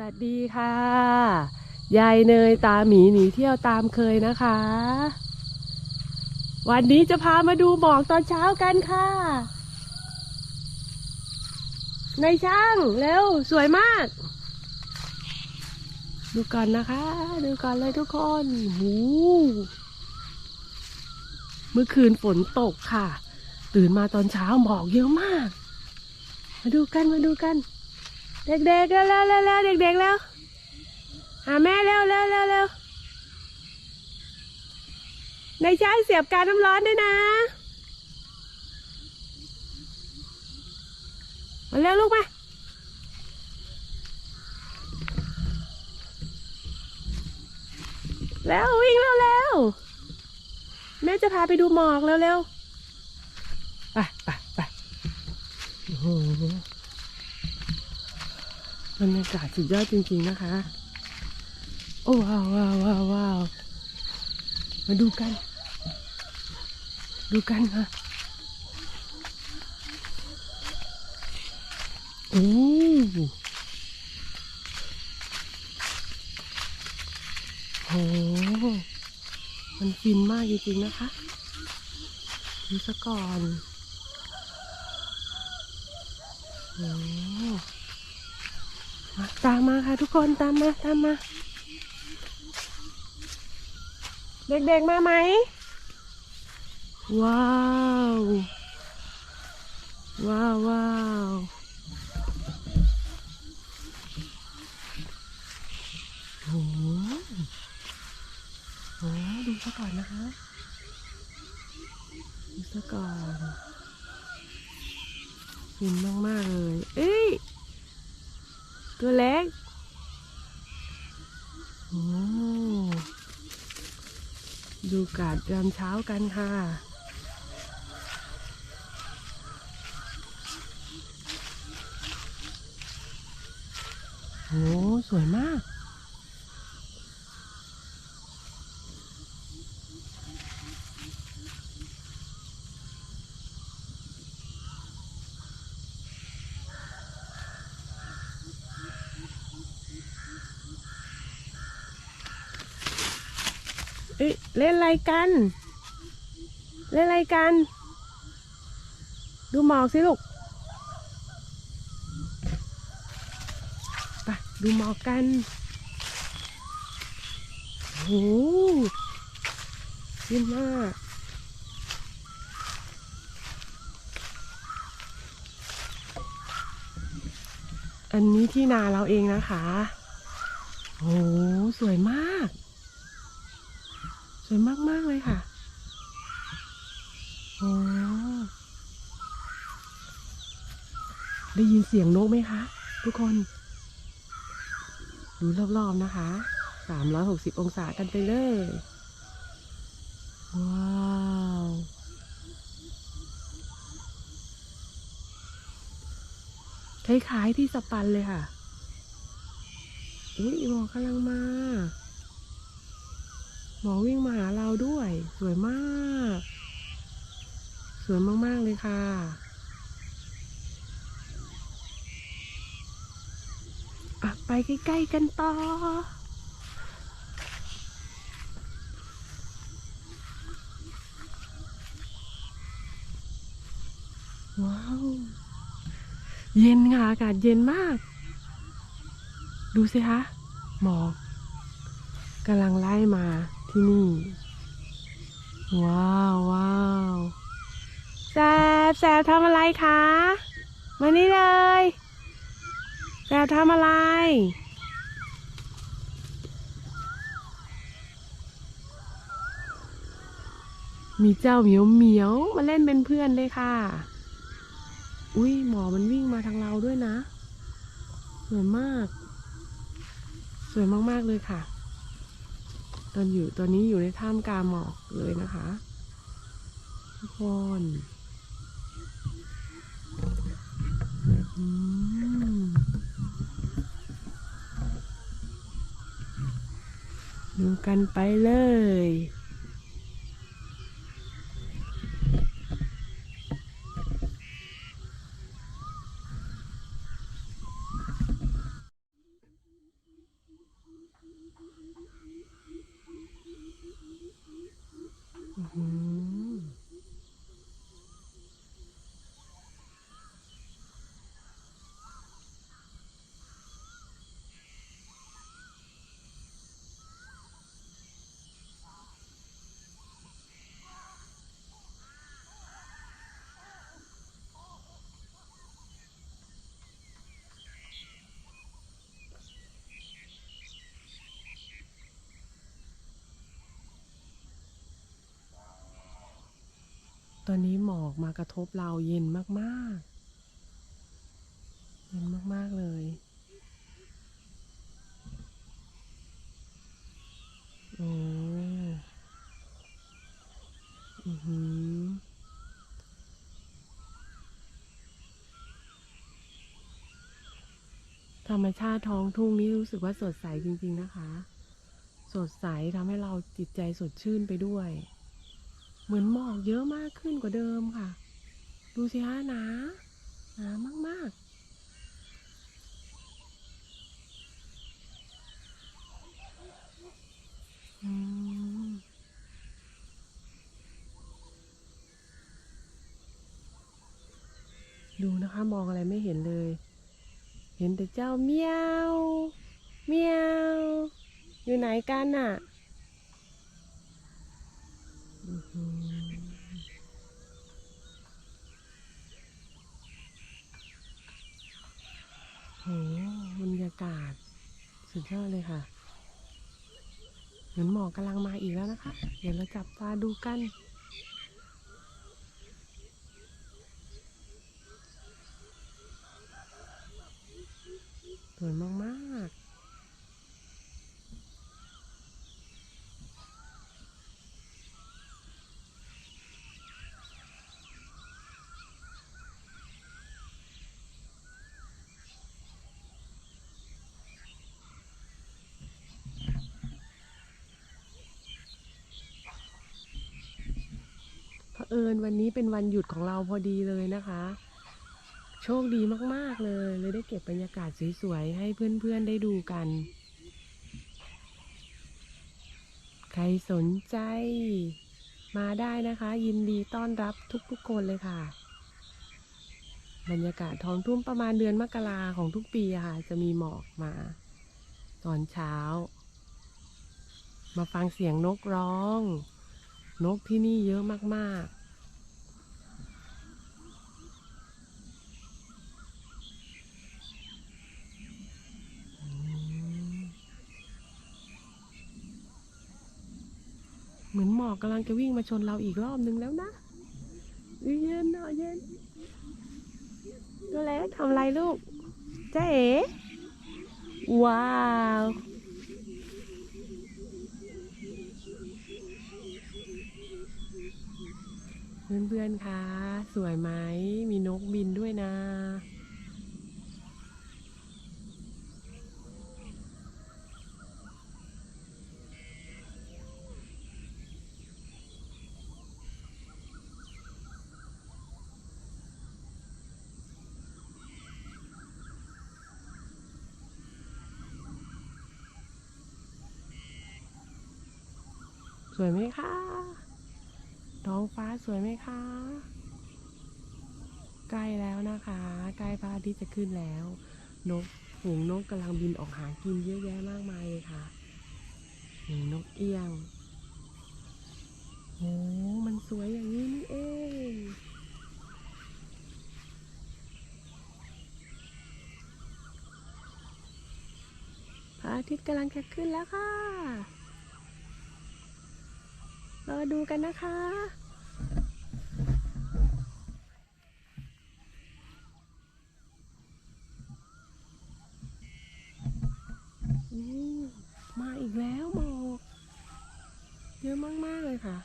วัสดีค่ะ ยายเนยตาหมีหนีเที่ยวตามเคยนะคะ วันนี้จะพามาดูหมอกตอนเช้ากันค่ะ ในช่างเร็วสวยมาก ดูก่อนนะคะ ดูก่อนเลยทุกคนหูเมื่อคืนฝนตกค่ะ ตื่นมาตอนเช้าหมอกเยอะมาก มาดูกันมาดูกัน เด็กๆเร็วเร็วเร็วเร็วเด็กๆแล้วหาแม่เร็วเร็วเร็วเร็วในช่างเสียบการน้ำร้อนด้วยนะมาเร็วลูกมาแล้ววิ่งเร็วเร็วแม่จะพาไปดูหมอกเร็วเร็วไปไปไปโอ้ บรรยากาศสุดยอดจริง ๆนะคะ โอ้ว้าวว้าวว้าววาวมาดูกัน ดูกันค่ะโอ้โห มันฟินมากจริงๆนะคะดูซะก่อนโอ้ ตามมาค่ะทุกคนตามมาตามมา เด็กๆมาไหม ว้าว ว้าวว้าวโอ้โหดูซะก่อนนะคะดูซะก่อนฟินมากๆเลย เอ้ย ตัวเล็กโอ้ดูกาดยามเช้ากันค่ะโอ้สวยมาก เอ้ยเล่นอะไรกัน เล่นอะไรกัน ดูหมอกสิลูกไปดูหมอกกันโอ้โหยี่ยมมากอันนี้ที่นาเราเองนะคะ โอ้โหสวยมาก วยมากๆเลยค่ะโอ้ได้ยินเสียงนกไหมคะ ทุกคน ดูรอบๆนะคะ360 องศากันไปเลย ว้าวคล้ายๆที่สปันเลยค่ะ อุ้ยหมอกกำลังมา หมอวิ่งมาหาเราด้วย สวยมาก สวยมาก ๆ เลยค่ะอะ ไปใกล้ ๆ กันต่อว้าว เย็นค่ะ อากาศเย็นมาก ดูสิคะ หมอกกำลังไล่มา ที่นี่ ว้าวว้าวแซบแซบทำอะไรคะ มานี่เลยแซบทำอะไรมีเจ้าเหมียวเหมียวมาเล่นเป็นเพื่อนเลยค่ะ อุ้ยหมอมันวิ่งมาทางเราด้วยนะ สวยมาก สวยมาก ๆ เลยค่ะ ตอนอยู่ตอนนี้อยู่ในท่ามกลางหมอกเลยนะคะ ทุกคนดูกันไปเลย อนนี้หมากระทบเราเย็นมากๆ เย็นมากๆเลย โอ้อือหือธรรมชาติท้องทุ่งนี้รู้สึกว่าสดใสจริง ๆ นะคะ สดใสทำให้เราจิตใจสดชื่นไปด้วย เหมือนหมอกเยอะมากขึ้นกว่าเดิมค่ะ ดูสิฮะหนาหนามาก ๆดูนะคะมองอะไรไม่เห็นเลย เห็นแต่เจ้าเมียว เมียว อยู่ไหนกันน่ะ โหบรรยากาศ สุดยอดเลยค่ะเหมือนหมอกกำลังมาอีกแล้วนะคะ เดี๋ยวเราจับตาดูกันสวยมากๆ เอิญวันนี้เป็นวันหยุดของเราพอดีเลยนะคะ โชคดีมากๆเลย เลยได้เก็บบรรยากาศสวยๆให้เพื่อนๆได้ดูกัน ใครสนใจ มาได้นะคะ ยินดีต้อนรับทุกๆคนเลยค่ะ บรรยากาศท้องทุ่งประมาณเดือนมกราของทุกปีค่ะ จะมีหมอกมา ตอนเช้า มาฟังเสียงนกร้องนกที่นี่เยอะมาก ๆ เหมือนหมอกกำลังจะวิ่งมาชนเราอีกรอบนึงแล้วนะเย็นเนาะเย็นตัวเล็กทำไรลูกเจ๊เอ๋ว้าวเพื่อนๆคะสวยไหม มีนกบินด้วยนะ ส วยไหมคะท้องฟ้าสวยไหมคะ ใกล้แล้วนะคะ ใกล้พระอาทิตย์จะขึ้นแล้ว นกฝูงนกกำลังบินออกหากินเยอะแยะมากมายเลยค่ะนี่นกเอี้ยงโอ้มันสวยอย่างนี้นี่เองพระอาทิตย์กำลังจะขึ้นแล้วค่ะ รอดูกันนะคะอืมมาอีกแล้วหมอกเยอะมาก ๆ เลยค่ะ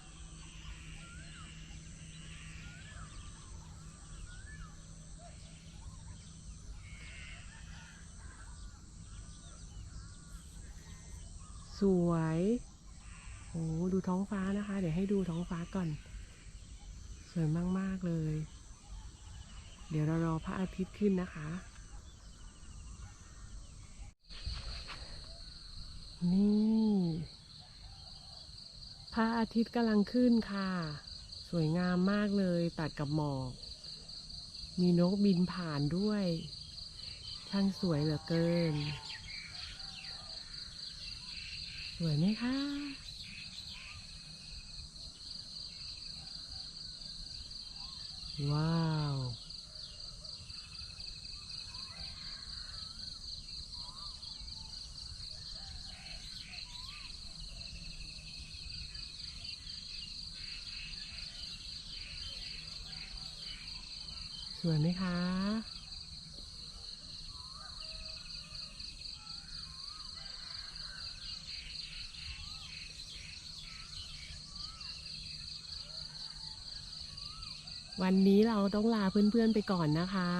สวย อ้ดูท้องฟ้านะคะ เดี๋ยวให้ดูท้องฟ้าก่อน สวยมาก ๆ เลย เดี๋ยวเรารอพระอาทิตย์ขึ้นนะคะ นี่ พระอาทิตย์กำลังขึ้นค่ะ สวยงามมากเลยตัดกับหมอก มีนกบินผ่านด้วย ช่างสวยเหลือเกิน สวยไหมคะ ว้าววยไหมคะ วันนี้เราต้องลาเพื่อนๆไปก่อนนะคะ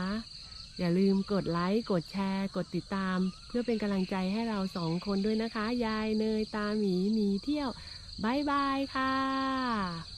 อย่าลืมกดไลค์ กดแชร์ กดติดตาม เพื่อเป็นกำลังใจให้เราสองคนด้วยนะคะ ยายเนยตาหมีหนีเที่ยวบายบายค่ะ